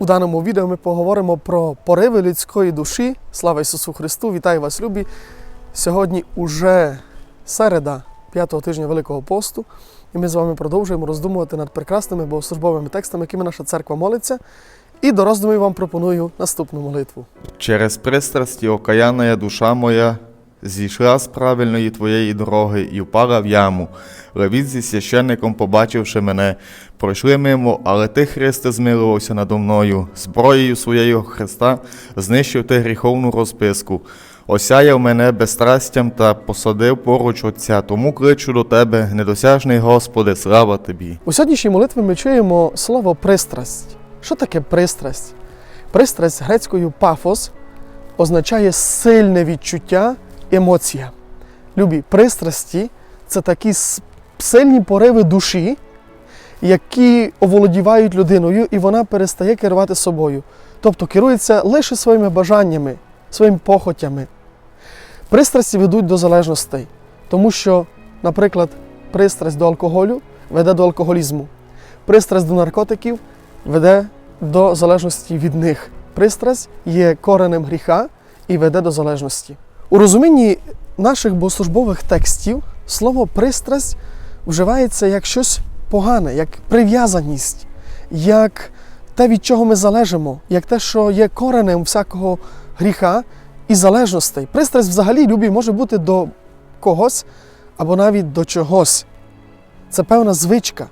У даному відео ми поговоримо про пориви людської душі. Слава Ісусу Христу! Вітаю вас, любі! Сьогодні уже середа п'ятого тижня Великого посту, і ми з вами продовжуємо роздумувати над прекрасними богослужбовими текстами, якими наша церква молиться. І до роздумів вам пропоную наступну молитву. Через пристрасті окаянная душа моя зійшла з правильної твоєї дороги і впала в яму. Левіт зі священником, побачивши мене, пройшли мимо, але ти, Христе, змилувався надо мною. Зброєю своєю Христа знищив ти гріховну розписку. Осяяв мене безстрастям та посадив поруч Отця, тому кличу до тебе, недосяжний Господи, слава тобі. У сьогоднішній молитві ми чуємо слово пристрасть. Що таке пристрасть? Пристрасть грецькою пафос означає сильне відчуття, емоція. Любі, пристрасті це такі сильні пориви душі, які оволодівають людиною, і вона перестає керувати собою. Тобто керується лише своїми бажаннями, своїми похотями. Пристрасті ведуть до залежностей, тому що, наприклад, пристрасть до алкоголю веде до алкоголізму. Пристрасть до наркотиків веде до залежності від них. Пристрасть є коренем гріха і веде до залежності. У розумінні наших богослужбових текстів слово пристрасть вживається як щось погане, як прив'язаність, як те, від чого ми залежимо, як те, що є коренем всякого гріха і залежностей. Пристрасть взагалі любі може бути до когось або навіть до чогось. Це певна звичка,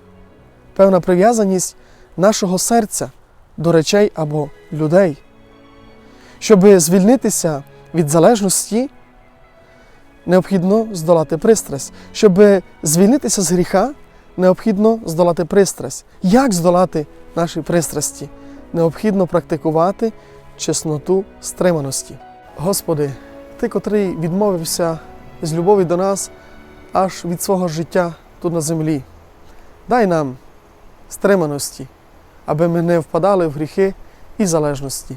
певна прив'язаність нашого серця до речей або людей. Щоб звільнитися від залежності, необхідно здолати пристрасть. Щоб звільнитися з гріха, необхідно здолати пристрасть. Як здолати наші пристрасті? Необхідно практикувати чесноту стриманості. Господи, Ти, котрий відмовився з любові до нас аж від свого життя тут на землі, дай нам стриманості, аби ми не впадали в гріхи і залежності.